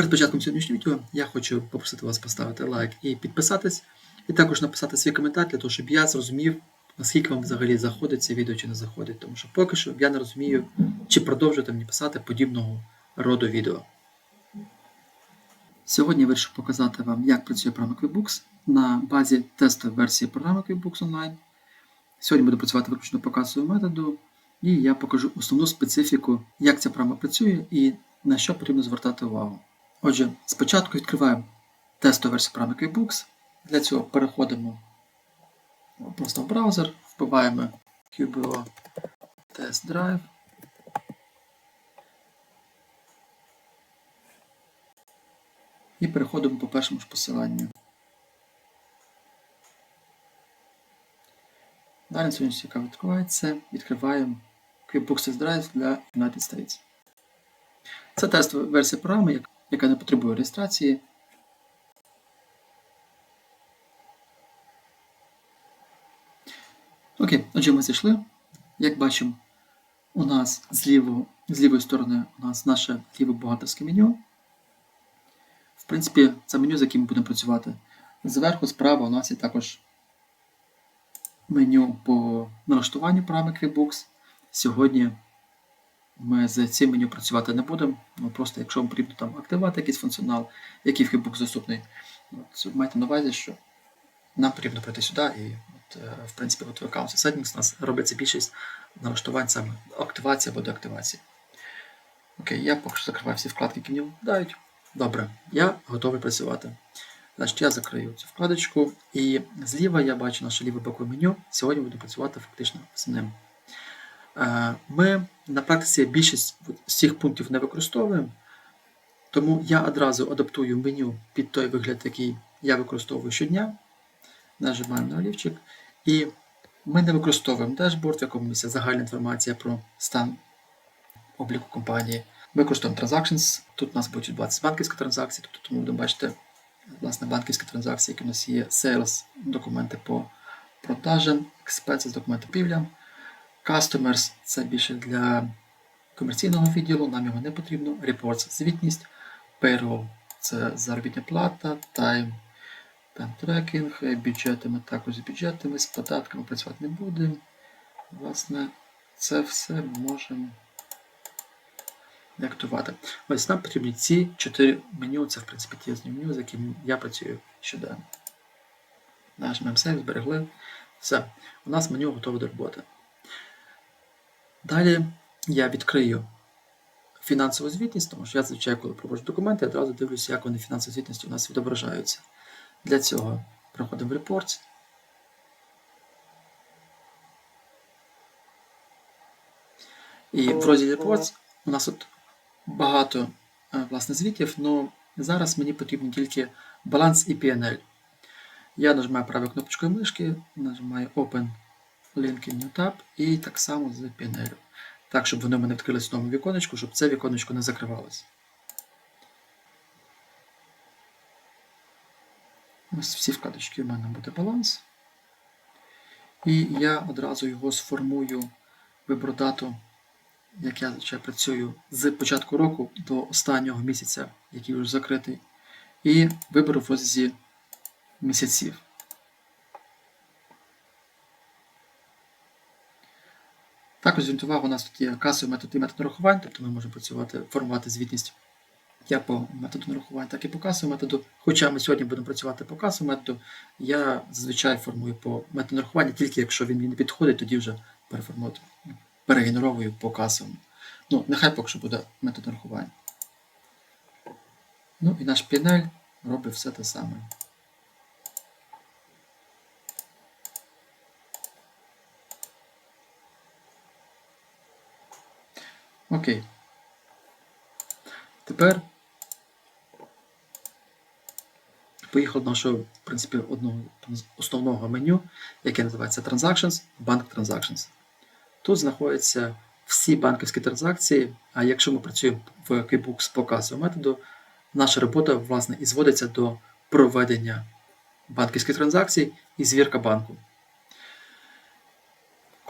Перед початком сьогоднішнього відео я хочу попросити вас поставити лайк і підписатись, і також написати свій коментар для того, щоб я зрозумів, наскільки вам взагалі заходить це відео чи не заходить. Тому що поки що я не розумію, чи продовжуєте мені писати подібного роду відео. Сьогодні я вирішив показати вам, як працює програма QuickBooks на базі тестової версії програми QuickBooks Online. Сьогодні буду працювати виключно по методу, і я покажу основну специфіку, як ця програма працює і на що потрібно звертати увагу. Отже, спочатку відкриваємо тестову версію програми QuickBooks. Для цього переходимо просто в браузер, вбиваємо QBO Test Drive. І переходимо по першому ж посиланню. Далі сьогодні яка відкривається, відкриваємо Test Drive для United States. Це тестова версія програми, яка не потребує реєстрації. Окей, отже, ми зайшли. Як бачимо, у нас з, лівого, з лівої сторони у нас наше ліве бухгалтерське меню. В принципі, це меню, з яким ми будемо працювати. Зверху, справа у нас є також меню по налаштуванню програми QuickBooks. Сьогодні ми з цим меню працювати не будемо. Ну, Просто якщо вам потрібно там активувати якийсь функціонал, який в QuickBooks доступний, от, майте на увазі, що нам потрібно прийти сюди і от, е, в принципі от в аккаунті Settings у нас робиться більшість налаштувань саме активації або деактивації. Окей, я поки що закриваю всі вкладки, які мені вдають. Добре, я готовий працювати. Значить, я закрию цю вкладочку, і зліва я бачу наше ліве бокове меню. Сьогодні буду працювати фактично з ним. Е, Ми на практиці більшість з цих пунктів не використовуємо, тому я одразу адаптую меню під той вигляд, який я використовую щодня. Нажимаємо на олівчик. І ми не використовуємо дашборд, в якому місці загальна інформація про стан обліку компанії. Ми використовуємо Transactions. Тут у нас будуть відбуватися банківські транзакції, тобто ми будемо бачити власне, банківські транзакції, які у нас є Sales, документи по продажам, Expenses, документи півлям. Customers це більше для комерційного відділу, нам його не потрібно. Reports звітність, Payroll це заробітна плата, Time, time tracking, бюджети ми також з бюджетами, з податками працювати не будемо. Власне, це все можемо деактувати. Ось нам потрібні ці чотири меню, це в принципі ті основні меню, з якими я працюю щоденно. Нажмемо сейв, зберегли. Все, у нас меню готове до роботи. Далі я відкрию фінансову звітність, тому що я зазвичай, коли проводжу документи, одразу дивлюся, як вони фінансові звітності у нас відображаються. Для цього проходимо в Reports. І в розділі Reports у нас тут багато е, власне, звітів, але зараз мені потрібен тільки баланс і PNL. Я нажимаю правою кнопочкою мишки, нажимаю Open Link in New Tab і так само з PNL. Так, щоб вони в мене відкрились в новому віконечку, щоб це віконечко не закривалось. Ось всі вкладочки у мене буде баланс. І я одразу його сформую, виберу дату, як я зазвичай працюю з початку року до останнього місяця, який вже закритий. І виберу в розрізі місяців. Також зверніть увагу, у нас тут є касовий метод і метод нарахувань, тобто ми можемо працювати, формувати звітність як по методу нарахувань, так і по касовому методу. Хоча ми сьогодні будемо працювати по касовому методу, я зазвичай формую по методу нарахування, тільки якщо він мені не підходить, тоді вже перегенеровую по касовому. Ну, нехай поки що буде метод нарахування. Ну і наш пінель робить все те саме. Окей. Тепер поїхав до нашого, в принципі, одного основного меню, яке називається Transactions, Bank Transactions. Тут знаходяться всі банківські транзакції, а якщо ми працюємо в QuickBooks по касовому методу, наша робота власне і зводиться до проведення банківських транзакцій і звірка банку.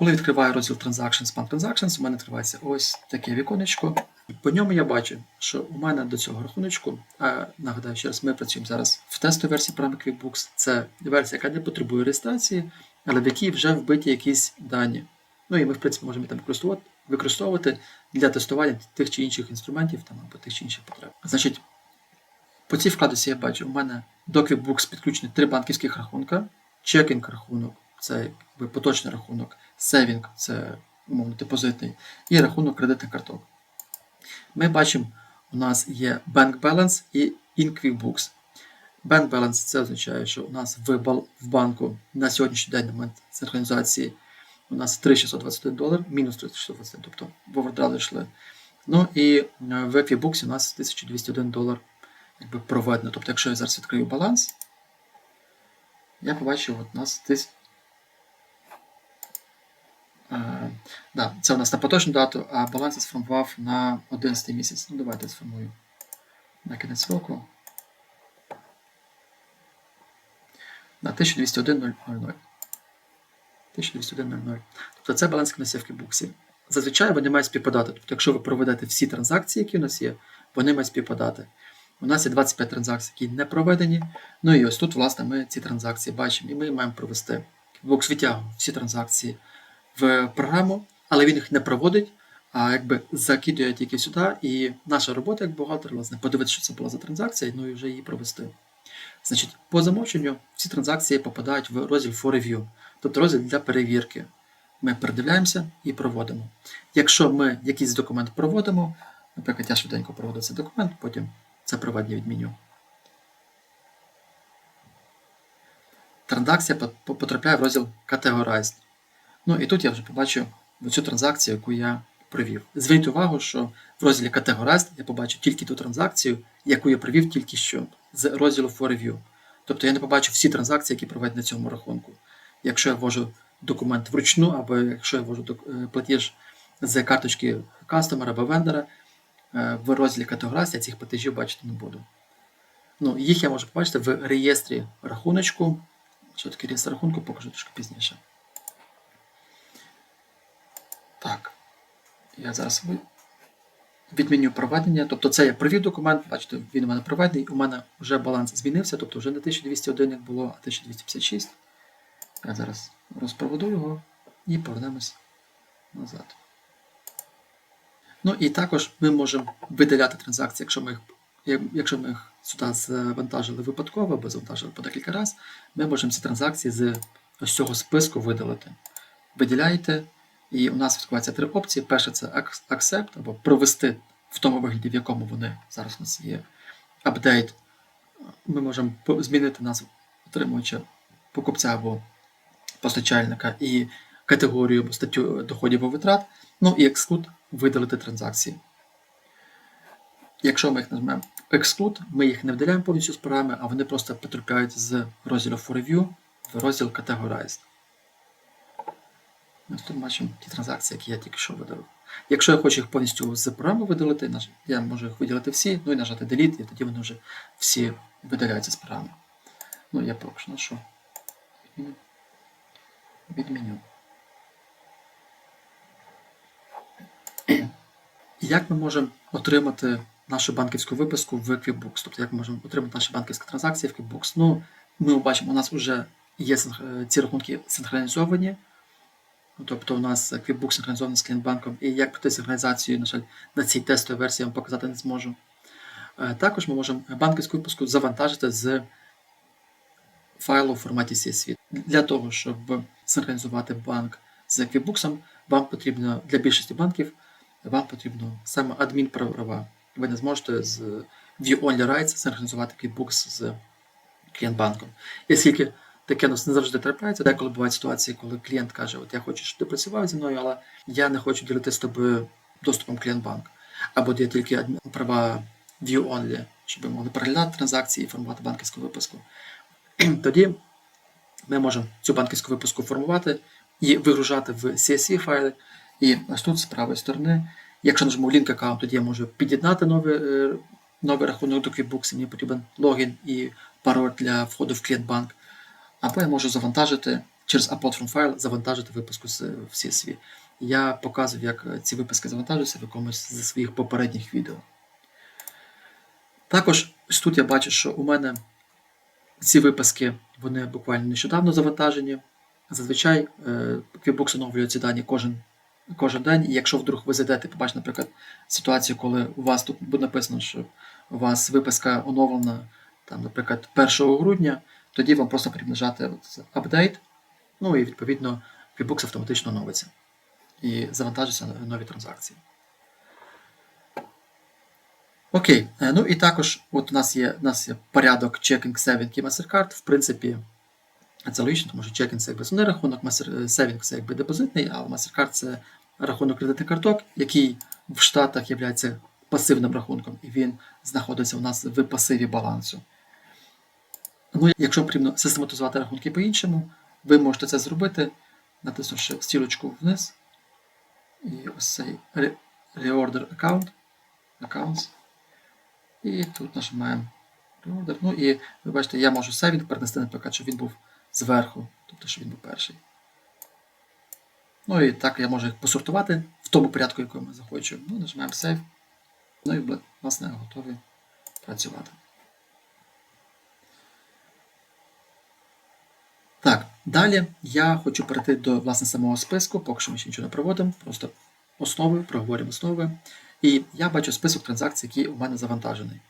Коли відкриваю розділ Transactions, Bank Transactions, у мене відкривається ось таке віконечко, По ньому я бачу, що у мене до цього рахуночку, а, нагадаю ще раз, ми працюємо зараз в тестовій версії програми QuickBooks. Це версія, яка не потребує реєстрації, але в якій вже вбиті якісь дані. Ну і ми, в принципі, можемо там використовувати, для тестування тих чи інших інструментів там, або тих чи інших потреб. Значить, по цій вкладці я бачу, у мене до QuickBooks підключені три банківських рахунка, чекінг рахунок це якби, поточний рахунок, сейвінг це умовно депозитний, і рахунок кредитних карток. Ми бачимо, у нас є Bank Balance і In QuickBooks. Bank Balance це означає, що у нас в, в банку на сьогоднішній день на момент синхронізації у нас 3621 долар, мінус 3621, тобто в овердради йшли. Ну і е, в QuickBooks у нас 1201 долар якби, проведено. Тобто, якщо я зараз відкрию баланс, я побачив, от у нас. Е, да, це у нас на поточну дату, а баланс я сформував на 11 місяць. Ну, давайте сформую на кінець року. На 1201.00. 1201.00. Тобто це баланс який у в кібуксі. Зазвичай вони мають співпадати. Тобто, якщо ви проведете всі транзакції, які у нас є, вони мають співпадати. У нас є 25 транзакцій, які не проведені. Ну і ось тут, власне, ми ці транзакції бачимо, і ми маємо провести. Кібукс витягує всі транзакції в програму, але він їх не проводить, а якби закидує тільки сюди. І наша робота як бухгалтер, власне, подивитися, що це була за транзакція, ну і вже її провести. Значить, по замовченню всі транзакції попадають в розділ for review, тобто розділ для перевірки. Ми передивляємося і проводимо. Якщо ми якийсь документ проводимо, наприклад, я швиденько проводу цей документ, потім це проведення відміню. Транзакція потрапляє в розділ Categorized. Ну і тут я вже побачу цю транзакцію, яку я провів. Зверніть увагу, що в розділі Categorized я побачу тільки ту транзакцію, яку я провів тільки що з розділу For Review. Тобто я не побачу всі транзакції, які проведені на цьому рахунку. Якщо я ввожу документ вручну, або якщо я ввожу е, платіж з карточки кастомера або вендора, е, в розділі Categorized я цих платежів бачити не буду. Ну, їх я можу побачити в реєстрі рахуночку. Що таке реєстр рахунку, покажу трошки пізніше. Так. Я зараз відміню проведення. Тобто це я провів документ, бачите, він у мене проведений, у мене вже баланс змінився, тобто вже не 1201 як було, а 1256. Я зараз розпроведу його і повернемось назад. Ну і також ми можемо видаляти транзакції, якщо ми їх, якщо ми їх сюди завантажили випадково або завантажили по декілька разів, ми можемо ці транзакції з ось цього списку видалити. Виділяєте, і у нас відкриваються три опції. Перше це Accept, або провести в тому вигляді, в якому вони зараз у нас є. Апдейт. Ми можемо змінити назву отримувача покупця або постачальника і категорію або статтю доходів або витрат. Ну і Exclude видалити транзакції. Якщо ми їх нажмемо Exclude, ми їх не видаляємо повністю з програми, а вони просто потрапляють з розділу For Review в розділ Categorized. Ось тут бачимо ті транзакції, які я тільки що видалив. Якщо я хочу їх повністю з програми видалити, я можу їх виділити всі, ну і нажати Delete, і тоді вони вже всі видаляються з програми. Ну, я поки що нашу. Відміню. Як ми можемо отримати нашу банківську виписку в QuickBooks? Тобто, як ми можемо отримати наші банківські транзакції в QuickBooks? Ну, ми бачимо, у нас вже є ці рахунки синхронізовані. Ну, Тобто у нас QuickBooks синхронізований з клієнтбанком, і як пройти синхронізацію, на жаль, на цій тестовій версії я вам показати не зможу. Е, Також ми можемо банківську випуску завантажити з файлу в форматі CSV. Для того, щоб синхронізувати банк з QuickBooks, вам потрібно для більшості банків вам потрібно саме адмінправа. Ви не зможете з View Only Rights синхронізувати QuickBooks з клієнтбанком. Оскільки таке нас не завжди трапляється, деколи бувають ситуації, коли клієнт каже, от я хочу, щоб ти працював зі мною, але я не хочу ділити з тобою доступом клієнтбанк. Або є тільки права View Only, щоб ви могли переглядати транзакції і формувати банківську виписку. Тоді ми можемо цю банківську випуску формувати і вигружати в CSV файли. І ось тут з правої сторони, якщо нажму Link аккаунт, тоді я можу під'єднати новий, е, новий рахунок до QuickBooks, мені потрібен логін і пароль для входу в клієнтбанк. Або я можу завантажити через upload from file, завантажити випуску з CSV. я показую, як ці виписки завантажуються в якомусь зі своїх попередніх відео. Також ось тут я бачу, що у мене ці виписки вони буквально нещодавно завантажені. Зазвичай е, QuickBooks оновлює ці дані кожен, кожен день. І якщо вдруг ви зайдете, побачите, наприклад, ситуацію, коли у вас тут буде написано, що у вас виписка оновлена, там, наприклад, 1 грудня, тоді вам просто потрібно нажати от Update, ну і відповідно QuickBooks автоматично оновиться і завантажаться нові транзакції. Окей, е, ну і також от у нас є у нас є порядок Checking Saving і MasterCard. В принципі, це логічно, тому що Checking це якби основний рахунок, Saving це якби депозитний, а MasterCard це рахунок кредитних карток, який в Штатах є пасивним рахунком, і він знаходиться у нас в пасиві балансу. Ну, якщо потрібно систематизувати рахунки по-іншому, ви можете це зробити, натиснувши стрілочку вниз. І ось цей Re- Reorder Account. Accounts. І тут нажимаємо Reorder. Ну і ви бачите, я можу сейвінг перенести, наприклад, щоб він був зверху, тобто, щоб він був перший. Ну і так я можу їх посортувати в тому порядку, якому я захочу. Ну, нажимаємо Save. Ну і власне готові працювати. Так, далі я хочу перейти до власне самого списку, поки що ми ще нічого не проводимо, просто основи, проговоримо основи. І я бачу список транзакцій, які у мене завантажений.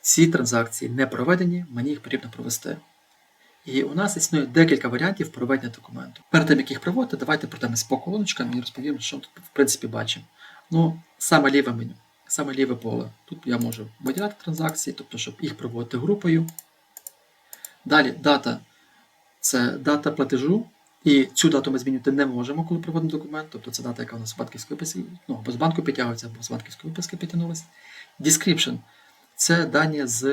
Ці транзакції не проведені, мені їх потрібно провести. І у нас існує декілька варіантів проведення документу. Перед тим, як їх проводити, давайте пройдемось по колоночкам і розповім, що тут в принципі бачимо. Ну, саме ліве меню, саме ліве поле. Тут я можу виділяти транзакції, тобто, щоб їх проводити групою. Далі дата це дата платежу. І цю дату ми змінювати не можемо, коли проводимо документ. Тобто це дата, яка у нас з банківської виписки, ну, або з банку підтягується, або з банківської виписки підтягнулася. Description це дані з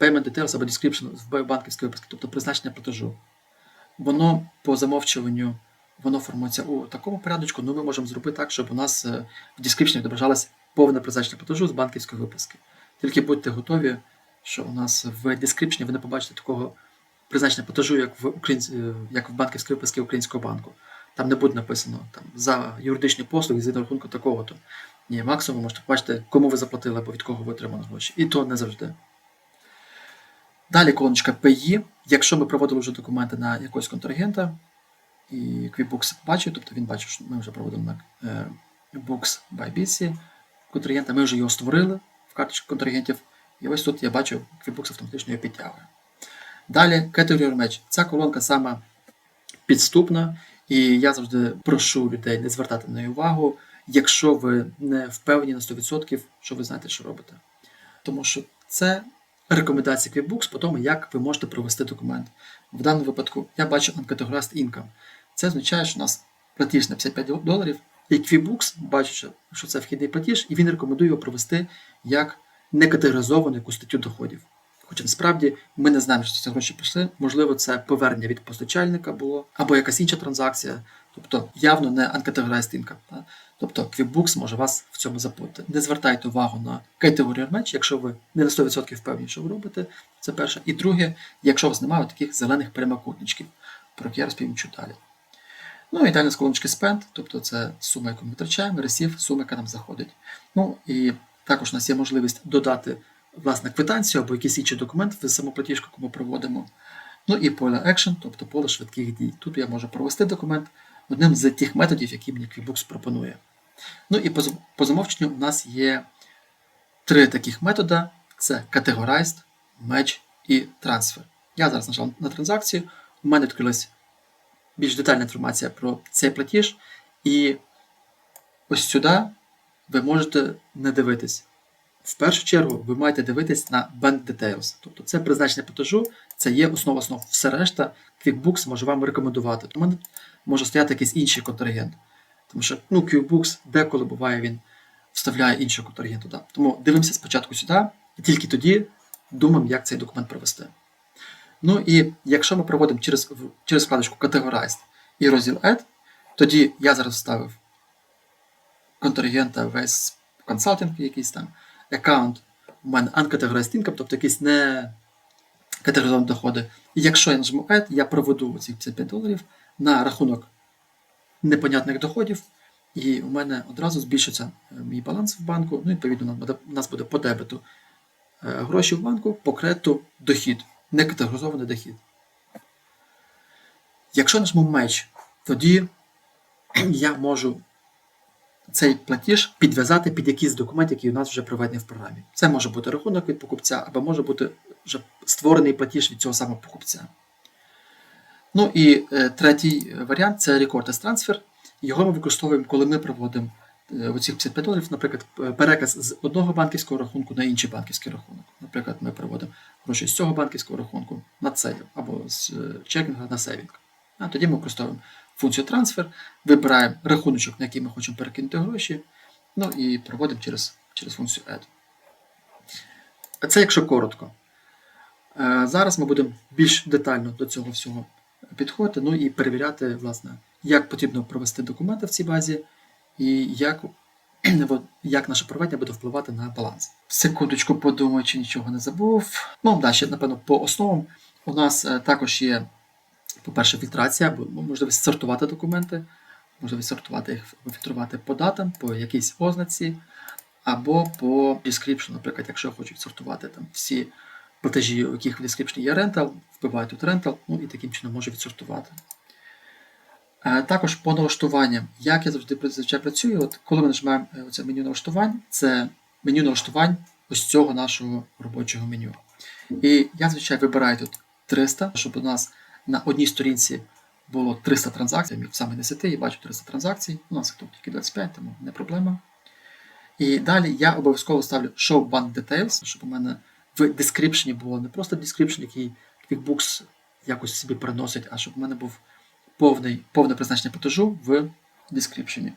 Payment Details або Description в банківській виписки, тобто призначення платежу. Воно по замовчуванню воно формується у такому порядочку, ну ми можемо зробити так, щоб у нас е, в Description відображалось повне призначення платежу з банківської виписки. Тільки будьте готові, що у нас в Description ви не побачите такого призначення платежу, як в українсь... е, як в банківській виписці Українського банку. Там не буде написано там, за юридичні послуги з рахунку такого-то. Ні, максимум ви можете побачити, кому ви заплатили або від кого ви отримали гроші. І то не завжди. Далі колоночка PI. Якщо ми проводили вже документи на якогось контрагента, і QuickBooks бачить, тобто він бачить, що ми вже проводимо на е, Books by BC контрагента, ми вже його створили в карточку контрагентів. І ось тут я бачу, QuickBooks автоматично його підтягує. Далі Category Match. Ця колонка сама підступна, і я завжди прошу людей не звертати на неї увагу, якщо ви не впевнені на 100%, що ви знаєте, що робите. Тому що це рекомендації QuickBooks по тому, як ви можете провести документ. В даному випадку я бачу Uncategorized Income. Це означає, що у нас платіж на 55 доларів, і QuickBooks, бачить, що це вхідний платіж, і він рекомендує його провести як некатегоризовану яку статтю доходів. Хоча насправді ми не знаємо, що ці гроші пішли. Можливо, це повернення від постачальника було, або якась інша транзакція, тобто явно не income. Тобто QuickBooks може вас в цьому запутати. Не звертайте увагу на категорію матч, якщо ви не на 100% впевнені, що ви робите. Це перше. І друге, якщо у вас немає таких зелених прямокутничків, про які я розповім далі. Ну і далі з колоночки spend, тобто це сума, яку ми витрачаємо, ресів, сума, яка нам заходить. Ну і також у нас є можливість додати власне квитанцію або якийсь інший документ в самоплатіжку, яку ми проводимо. Ну і поле Action, тобто поле швидких дій. Тут я можу провести документ одним з тих методів, які мені QuickBooks пропонує. Ну і по, замовченню у нас є три таких метода: це Categorized, Match і Transfer. Я зараз нажав на транзакцію, у мене відкрилась більш детальна інформація про цей платіж. І ось сюди ви можете не дивитись. В першу чергу ви маєте дивитись на Bank Details. Тобто це призначення платежу, це є основа основ. Все решта QuickBooks може вам рекомендувати. У мене може стояти якийсь інший контрагент. Тому що ну, QuickBooks деколи буває, він вставляє іншого контрагенту. туди. Тому дивимося спочатку сюди, і тільки тоді думаємо, як цей документ провести. Ну і якщо ми проводимо через через вкладочку Categorized і розділ Add, тоді я зараз вставив контрагента весь консалтинг якийсь там аккаунт у мене uncategorized income, тобто якісь не категоризовані доходи. І якщо я нажму Add, я проведу ці 55 доларів на рахунок непонятних доходів, І у мене одразу збільшиться е, мій баланс в банку. Ну, відповідно, у нас буде по дебету е, гроші в банку, по кредиту дохід, не категоризований дохід. Якщо нажму меч, тоді я можу цей платіж підв'язати під якийсь документ, який у нас вже проведений в програмі. Це може бути рахунок від покупця, або може бути вже створений платіж від цього самого покупця. Ну і е, третій варіант це Record as. Його ми використовуємо, коли ми проводимо е, оці 55 доларів, наприклад, переказ з одного банківського рахунку на інший банківський рахунок. Наприклад, ми переводимо гроші з цього банківського рахунку на цей, або з е, чекінга на сейвінг. А тоді ми використовуємо функцію трансфер, вибираємо рахуночок, на який ми хочемо перекинути гроші, ну і проводимо через, через функцію Add. Це якщо коротко. Е, Зараз ми будемо більш детально до цього всього підходити, ну і перевіряти, власне, як потрібно провести документи в цій базі, і як, як наше проведення буде впливати на баланс. Секундочку подумаю, чи нічого не забув. Ну, да, ще, напевно, по основам у нас е, також є, по-перше, фільтрація, можливість сортувати документи, можливість сортувати їх, фільтрувати по датам, по якійсь ознаці, або по description, наприклад, якщо я хочу відсортувати там всі платежі, у яких в description є rental, вбиваю тут rental, ну і таким чином можу відсортувати. Е, Також по налаштуванням, як я завжди зазвичай працюю, от коли ми нажимаємо е, оце меню налаштувань, це меню налаштувань ось цього нашого робочого меню. І я зазвичай вибираю тут 300, щоб у нас на одній сторінці було 300 транзакцій, міг саме несити і бачу 300 транзакцій. У нас тут тільки 25, тому не проблема. І далі я обов'язково ставлю Show Bank Details, щоб у мене в description було не просто description, який QuickBooks якось собі переносить, а щоб у мене був повний, повне призначення платежу в description.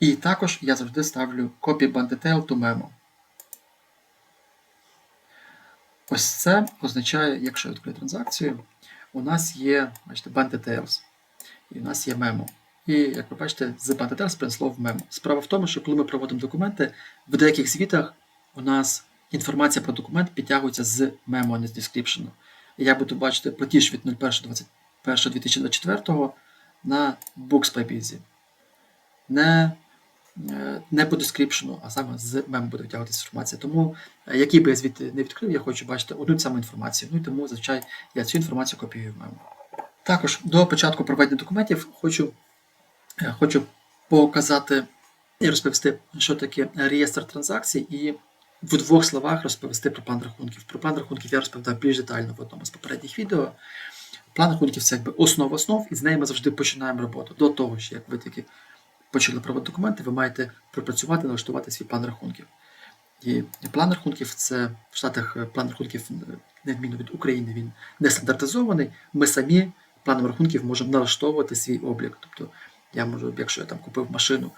І також я завжди ставлю Copy Bank Detail to Memo. Ось це означає, якщо я відкрию транзакцію, у нас є бачите, Details. І у нас є мемо. І, як ви бачите, з Details перенесло в мемо. Справа в тому, що коли ми проводимо документи, в деяких звітах у нас інформація про документ підтягується з мемо, а не з description. І я буду бачити платіж від 01.21.2024 на Books by Busy. Не, не по description, а саме з мемо буде витягуватися інформація. Тому, е, який би я звіт не відкрив, я хочу бачити одну саму інформацію. Ну і тому зазвичай я цю інформацію копіюю в мемо. Також до початку проведення документів хочу, е, хочу показати і розповісти, що таке реєстр транзакцій, і в двох словах розповісти про план рахунків. Про план рахунків я розповідав більш детально в одному з попередніх відео. План рахунків це якби основа основ, і з неї ми завжди починаємо роботу. До того ж, як ви тільки почали проводити документи, ви маєте пропрацювати, налаштувати свій план рахунків. І план рахунків це в Штатах е, план рахунків, е, на відміну від України, він не стандартизований. Ми самі планом рахунків можемо налаштовувати свій облік. Тобто я можу, якщо я там купив машину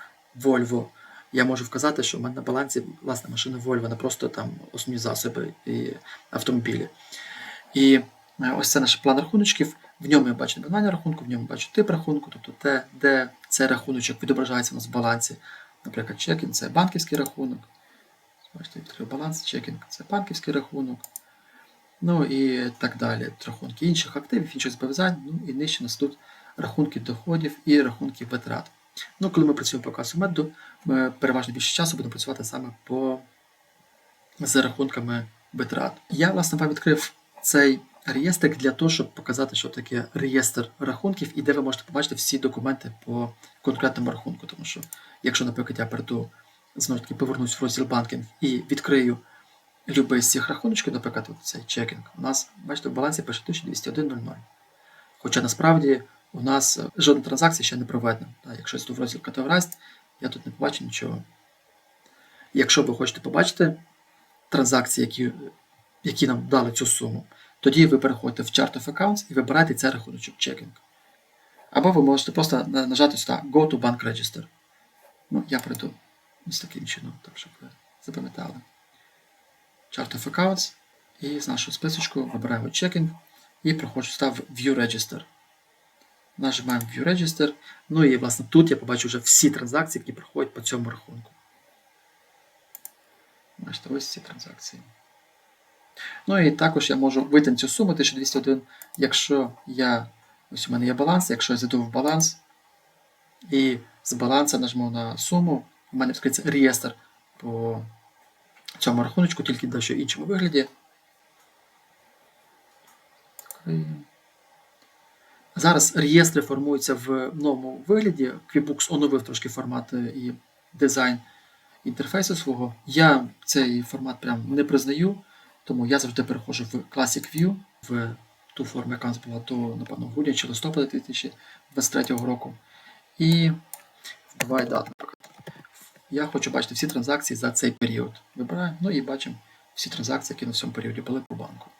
Volvo, я можу вказати, що в мене на балансі власне машина Volvo, не просто там основні засоби і автомобілі. І е, ось це наш план рахуночків. В ньому я бачу названня рахунку, в ньому бачу тип рахунку, тобто те, де цей рахуночок відображається у нас в балансі. Наприклад, чекінг це банківський рахунок. Бачите, відкрив баланс, чекінг це банківський рахунок. Ну і так далі. Рахунки інших активів, інших зобов'язань. Ну і нижче нас тут рахунки доходів і рахунки витрат. Ну, коли ми працюємо по касу методу, ми переважно більше часу будемо працювати саме по з рахунками витрат. Я, власне, вам відкрив цей реєстр для того, щоб показати, що таке реєстр рахунків і де ви можете побачити всі документи по конкретному рахунку. Тому що, якщо, наприклад, я перейду, знову таки, повернусь в розділ банкінг і відкрию любий з цих рахуночків, наприклад, цей чекінг, у нас, бачите, в балансі пише 1201.00. Хоча насправді у нас е, жодна транзакція ще не проведена. Якщо я в розділ Categorized, я тут не побачу нічого. Якщо ви хочете побачити транзакції, які, які нам дали цю суму, тоді ви переходите в Chart of Accounts і вибираєте цей рахуночок чекінг. Або ви можете просто нажати сюди Go to Bank Register. Ну, я прийду ось таким чином, так щоб ви запам'ятали. Chart of Accounts. І з нашого списочку вибираємо чекінг і проходжу став View Register. Нажимаємо View Register. Ну і власне тут я побачу вже всі транзакції, які проходять по цьому рахунку. Бачите, ось ці транзакції. Ну і також я можу витягнути цю суму 1201, якщо я. Ось у мене є баланс, якщо я зайду в баланс, І з баланса нажму на суму. У мене відкриється реєстр по цьому рахуночку, тільки в дещо іншому вигляді. Зараз реєстри формуються в новому вигляді. QuickBooks оновив трошки формат і дизайн інтерфейсу свого. Я цей формат прям не признаю, тому я завжди переходжу в Classic View, в ту форму, яка у нас була до, напевно, грудня чи листопада 2023 року. І вбиваю дату, наприклад. Я хочу бачити всі транзакції за цей період. Вибираю, ну і бачимо всі транзакції, які на цьому періоді були по банку.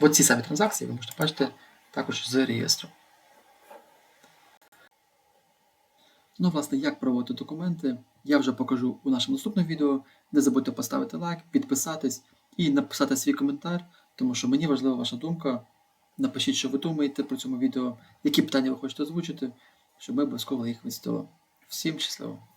От ці самі транзакції ви можете бачити також з реєстру. Ну, власне, як проводити документи, я вже покажу у нашому наступному відео. Не забудьте поставити лайк, підписатись і написати свій коментар, тому що мені важлива ваша думка. Напишіть, що ви думаєте про цьому відео, які питання ви хочете озвучити, щоб ми обов'язково їх висвітлили. Всім щасливо!